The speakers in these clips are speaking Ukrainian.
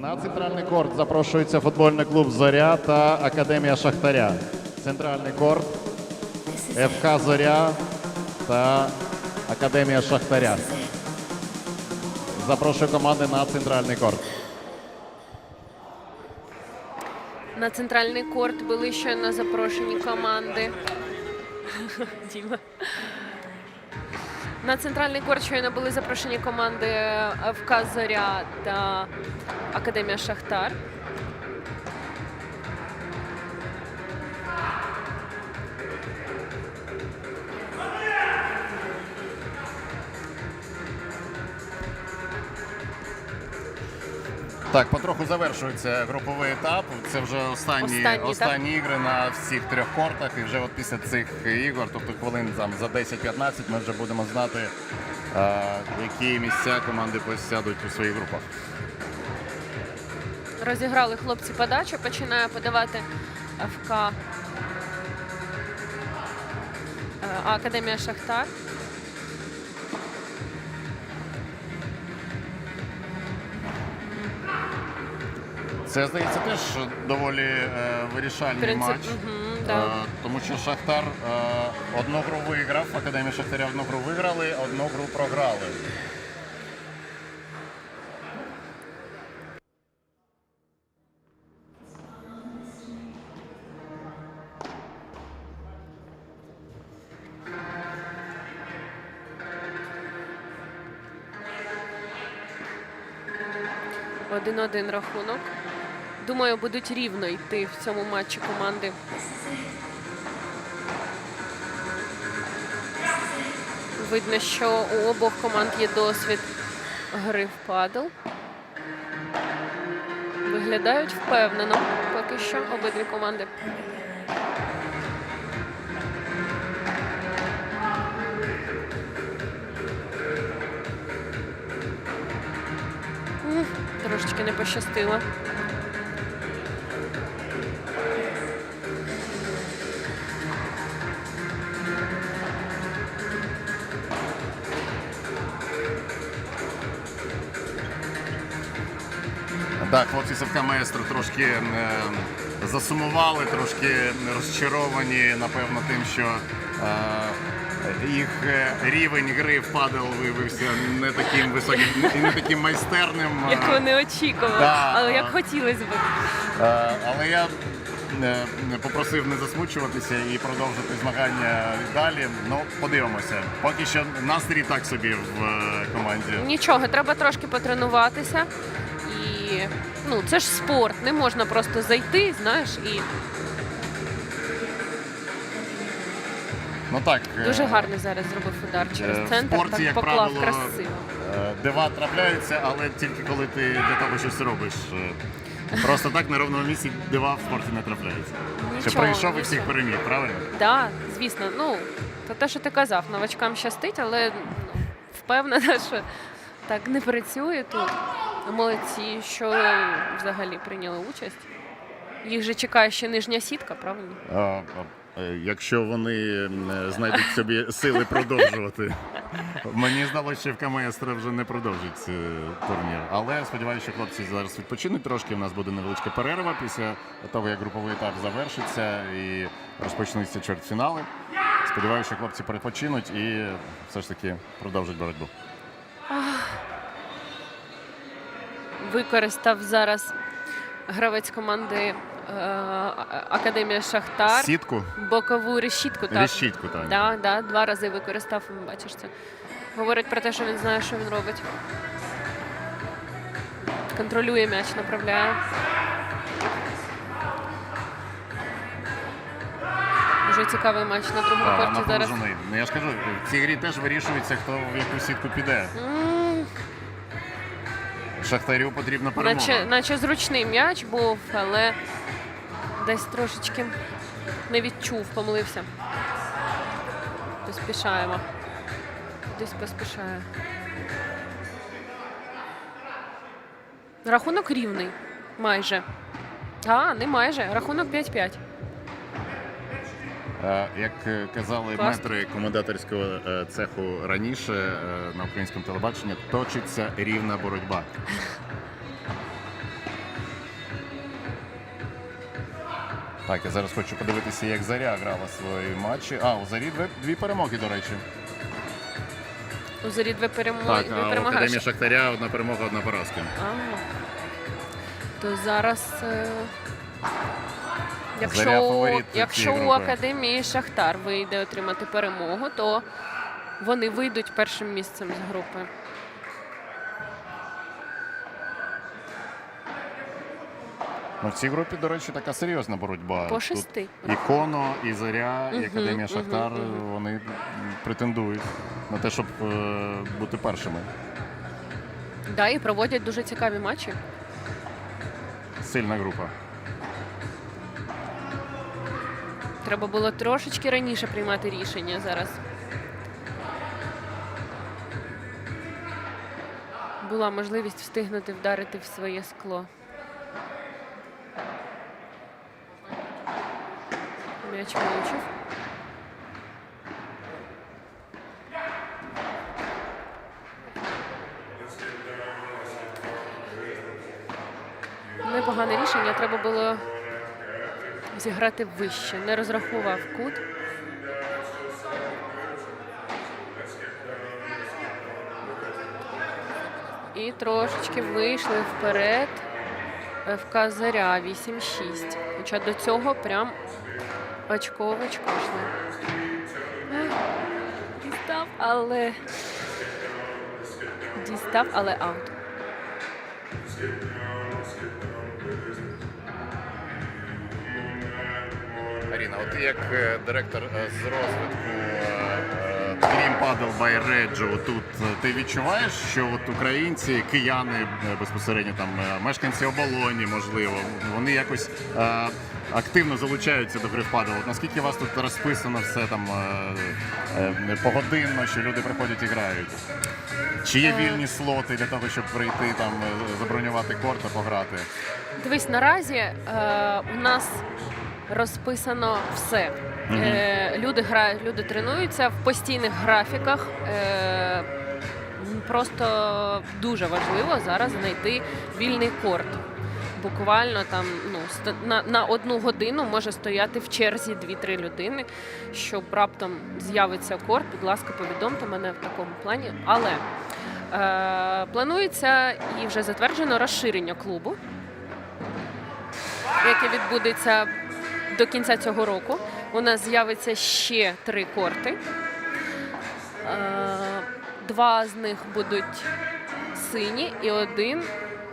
На центральний корт запрошується футбольний клуб Зоря та Академія Шахтаря. Центральний корт ФК Зоря та Академія Шахтаря. Запрошую команди на центральний корт. На центральний корт були щойно запрошені команди. Діма. На центральний корт щойно були запрошені команди ФК Зоря та Академія Шахтар. Так, потроху завершується груповий етап. Це вже останні, Останні, останні, ігри на всіх трьох кортах. І вже от після цих ігор, тобто хвилин там за 10-15, ми вже будемо знати, е, які місця команди посядуть у своїх групах. Розіграли хлопці подачу, починає подавати ФК е, Академія Шахтар. Це здається теж доволі е, вирішальний Принцип- матч. Мгм, да. Е, тому що Шахтар е, одну гру виграв, Академія Шахтаря одну гру виграли, одну гру програли. Один-один рахунок. Думаю, будуть рівно йти в цьому матчі команди. Видно, що у обох команд є досвід гри в падл. Виглядають впевнено поки що обидві команди. Трошечки не пощастило. Маестро трошки е, засумували, трошки розчаровані, напевно, тим, що е, їх е, рівень гри в падел виявився не таким високим і не таким майстерним. е, Як вони очікували, Да. але як хотілося б. Але я попросив не засмучуватися і продовжити змагання далі. Ну, подивимося. Поки що настрій так собі в команді. Нічого, треба трошки потренуватися. І ну, це ж спорт, не можна просто зайти, знаєш, і Ну так. е, дуже гарний зараз зробив удар Е, через в центр, спорті, так як поклав правило, красиво. е, Дива трапляються, але тільки коли ти для того щось робиш. Е, Просто так на ровному місці дива в спорті не трапляються. Нічого, прийшов і всіх нічого. переміг, правильно? Так, звісно, ну то те, що ти казав, новачкам щастить, але ну, впевнена, що так не працює тут. Молодці, що взагалі прийняли участь. Їх же чекає ще нижня сітка, правильно? А, е, Якщо вони знайдуть собі сили продовжувати. Мені здалося, що в Камаестра вже не продовжить е, турнір. Але сподіваюся, що хлопці зараз відпочинуть трошки. У нас буде невеличка перерва після того, як груповий етап завершиться і розпочнуться чвертьфінали. Сподіваюся, що хлопці перепочинуть і все ж таки продовжать боротьбу. Використав зараз гравець команди е, Академія Шахтар. Сітку, Бокову решітку. Так. решітку так. Да, да, два рази використав, бачиш це. Говорить про те, що він знає, що він робить. Контролює м'яч, направляє. Дуже цікавий матч на другому корті зараз. Ну я ж кажу, в цій грі теж вирішується, хто в яку сітку піде. М, Шахтарю потрібна перемога. Наче, наче зручний м'яч був, але десь трошечки не відчув, помилився. Поспішаємо. Десь поспішає. Рахунок рівний. Майже. А, не майже. Рахунок 5-5. Е, Як е, казали метри коментаторського е, цеху раніше на українському телебаченні, точиться рівна боротьба. Так, я зараз хочу подивитися, як Заря грала свої матчі. А, у Зарі дві, дві перемоги, до речі. У зорі дві перемоги. Так, дві а перемоги. Академії Шахтаря одна перемога, одна поразка. Ага. То зараз. Заря Якщо, фаворит якщо цієї у групи. Академії Шахтар вийде отримати перемогу, то вони вийдуть першим місцем з групи. Ну, в цій групі, до речі, така серйозна боротьба. По Тут шести. І Коно, і Заря, і Академія Шахтар вони претендують на те, щоб е, бути першими. Да, і проводять дуже цікаві матчі. Сильна група. Треба було трошечки раніше приймати рішення зараз. Була можливість встигнути вдарити в своє скло. М'яч влучив. Непогане рішення. Треба було зіграти вище. Не розрахував кут. І трошечки вийшли вперед. ФК Заря 8-6. Хоча до цього прям очко в йшли. Дістав, але. Дістав, але аут. От ти як е, директор е, з розвитку Dream Paddle by Reggio, тут е, ти відчуваєш, що от українці, кияни е, безпосередньо там е, мешканці оболоні, можливо, вони якось е, активно залучаються до гри в падл. От Наскільки у вас тут розписано все там е, е, погодинно, що люди приходять і грають? Чи є Е. вільні слоти для того, щоб прийти там е, забронювати корт та пограти? Дивись, наразі е, у нас розписано все. Мгм. Е, люди грають, люди тренуються в постійних графіках. Е, просто дуже важливо зараз знайти вільний корт. Буквально там ну, на, на одну годину може стояти в черзі 2-3 людини, щоб раптом з'явиться корт. Будь ласка, повідомте мене в такому плані. Але е, планується і вже затверджено розширення клубу яке відбудеться до кінця цього року. У нас з'явиться ще три корти. Е, Два з них будуть сині і один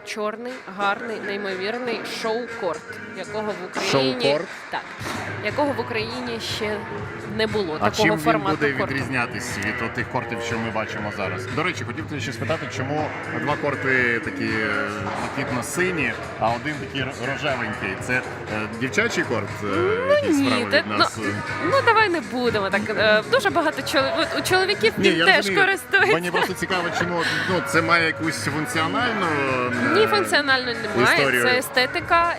чорний, гарний, неймовірний шоу-корт, якого в Україні Шоу-корт? так, якого в Україні ще не було А такого чим він формату буде корту. відрізнятись від тих кортів, що ми бачимо зараз? До речі, хотів тебе ще спитати, чому два корти такі е, блакитно-сині, а один такий рожевенький. Це е, дівчачий корт, е, який ні, від нас. е? Ну давай не будемо так. Дуже багато чоловік у чоловіків Ні, він я теж розумію. користується. Мені просто цікаво, чому ну, це має якусь функціональну. Ні, функціонально немає. історію. Це естетика,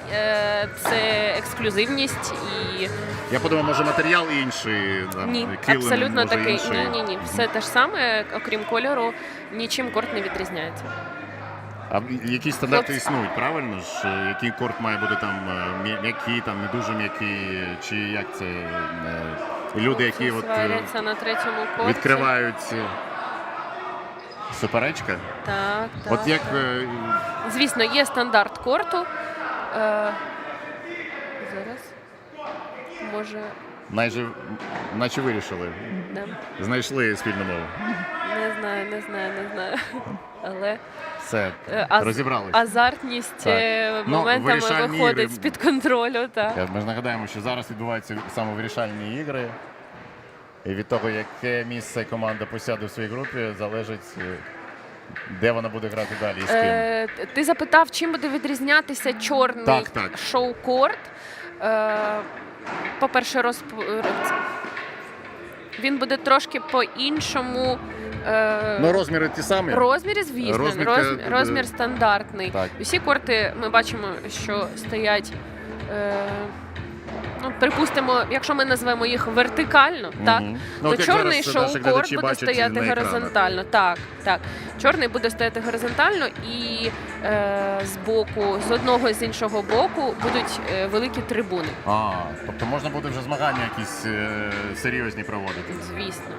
це ексклюзивність і Я подумав, може матеріал інший. Там, ні, килим, абсолютно може, такий. інший. Ні, ні, ні. Все те ж саме, окрім кольору, нічим корт не відрізняється. А які стандарти Хлопці. існують, правильно ж? Е, Який корт має бути там е, м'який, там не дуже м'який, чи як це е, люди, які от е, сваряться на третьому корті. відкривають е, суперечка? Так, так. От як е, Звісно, є стандарт корту. Е. Може, майже наче вирішили, не, знайшли спільну мову. не знаю, не знаю, не знаю. Але Все, е, аз- розібрались. азартність Так. е, Ну, моментами виходить ігри. з-під контролю. Так. Ми ж нагадаємо, що зараз відбуваються саме вирішальні ігри. І від того, яке місце команда посяде в своїй групі, залежить, е, де вона буде грати далі з ким. Е, ти запитав, чим буде відрізнятися чорний Так, так. шоу-корт. Е, по-перше, розп... він буде трошки по-іншому. Е, Ну, розміри ті самі. Розміри, звісно, Розмір, розмір, е, розмір стандартний. Так. Усі корти ми бачимо, що стоять. Е, ну, припустимо, якщо ми назвемо їх вертикально, так, Мгм. Ну, то от як чорний зараз наші глядачі буде бачать стояти на екранах. горизонтально. Так, так. Чорний буде стояти горизонтально, і е, з боку, з одного і з іншого боку будуть е, великі трибуни. А, тобто можна буде вже змагання якісь е, серйозні проводити. Звісно.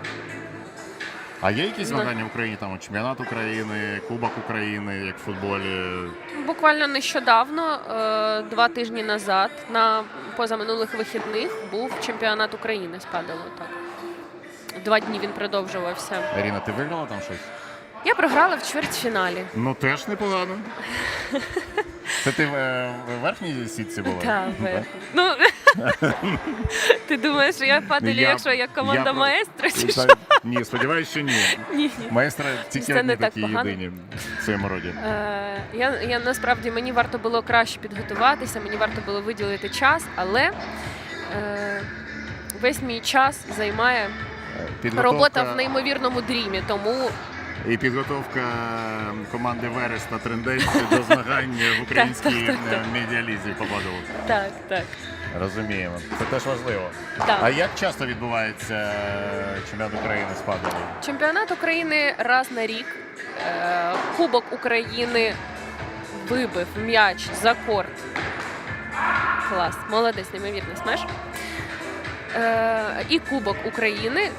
А є якісь Ну. змагання в Україні, там чемпіонат України, Кубок України, як в футболі? Буквально нещодавно, е, два тижні назад, на позаминулих вихідних був чемпіонат України з паделу. Так. Два дні він продовжувався. Аріна, ти виграла там щось? Я програла в чвертьфіналі. Ну теж непогано. Це ти в, е, верхній сітці була? Так, ну, ти думаєш, що я Я- якщо як команда маестро, чи що? Ні, сподіваюся, що ні. Ні, ні. Майстра тільки Це не одні так такі погано. єдині в своєму роді. Е, я, я насправді мені варто було краще підготуватися, мені варто було виділити час, але е, весь мій час займає Підготовка- робота в неймовірному дрімі. Тому І підготовка команди Верес та Трендець до змагань в українській Так, так, так, е, медіалізі по так, так. Розуміємо. Це теж важливо. так. А як часто відбувається е, чемпіонат України з паделу? Чемпіонат України раз на рік. Е, Кубок України вибив м'яч за корт. Клас, молодець, неймовірний смеш. Е, і Кубок України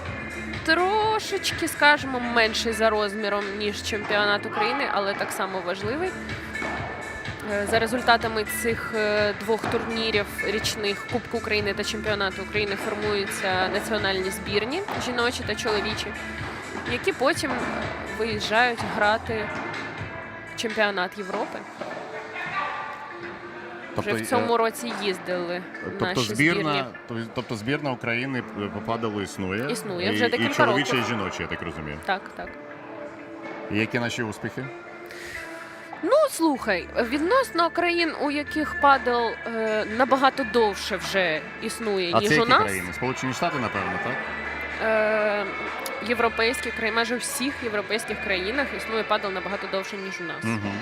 трошечки, скажімо, менший за розміром, ніж чемпіонат України, але так само важливий. Е, За результатами цих е, двох турнірів річних Кубку України та чемпіонату України формуються національні збірні жіночі та чоловічі, які потім е, виїжджають грати в чемпіонат Європи. Вже в цьому році їздили Тобто наші збірна, збірні. тобто збірна України по паделу існує. Існує і, вже і декілька чоловіча, років. і жіноча, я так розумію. Так, так. І які наші успіхи? Ну слухай, відносно країн, у яких падал е, набагато довше вже існує, А ніж це у які нас. країни? Сполучені Штати, напевно, так? Е, європейські країни, майже у всіх європейських країнах існує падал набагато довше, ніж у нас. Угу.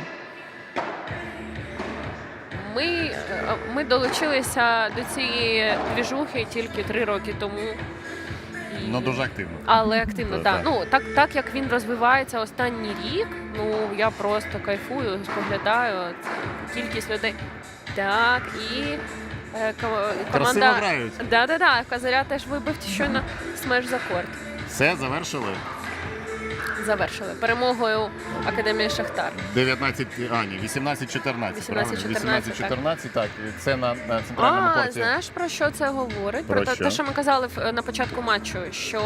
Ми, е, ми долучилися до цієї двіжухи тільки три роки тому. Ну дуже активно. Але активно, Так. Ну так, так як він розвивається останній рік, ну я просто кайфую, споглядаю кількість людей. Так, і е, Красиво команда. грають. Да, да, да. Козаря теж вибив щойно смеш за корт. Все, завершили. Завершили перемогою Академії Шахтар. 19, а ні, 18-14. правильно? 18-14, 18-14, так. Це на, на центральному А, корті. знаєш про що це говорить? Про те, що? те, що ми казали в- на початку матчу, що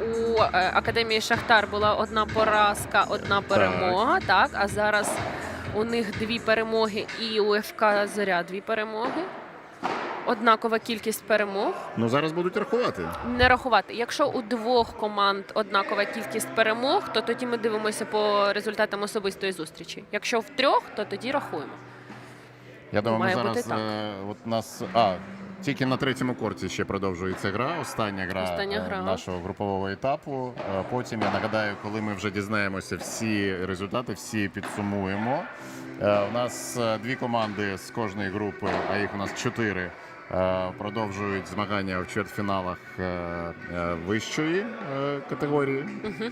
у е, Академії Шахтар була одна поразка, одна перемога, так. А зараз у них дві перемоги і у ФК Зоря дві перемоги. Однакова кількість перемог. Ну зараз будуть рахувати. Не рахувати. Якщо у двох команд однакова кількість перемог, то тоді ми дивимося по результатам особистої зустрічі. Якщо в трьох, то тоді рахуємо. Я думаю, ми Має бути зараз так. е, от нас. А, тільки на третьому корті ще продовжується гра. Остання гра, Остання е, гра. нашого групового етапу. Е, Потім я нагадаю, коли ми вже дізнаємося всі результати, всі підсумуємо. Е, У нас е, дві команди з кожної групи, а їх у нас чотири. Е, Продовжують змагання в чвертьфіналах е, е, вищої категорії. Угу.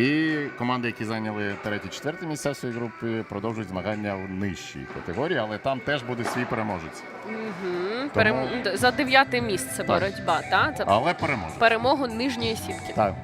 І команди, які зайняли третє, четверте місця в своїй групі, продовжують змагання в нижчій категорії, але там теж буде свій переможець. Угу. Тому- За дев'яте місце Так. боротьба, так? За... Але переможець. перемогу нижньої сітки. Так,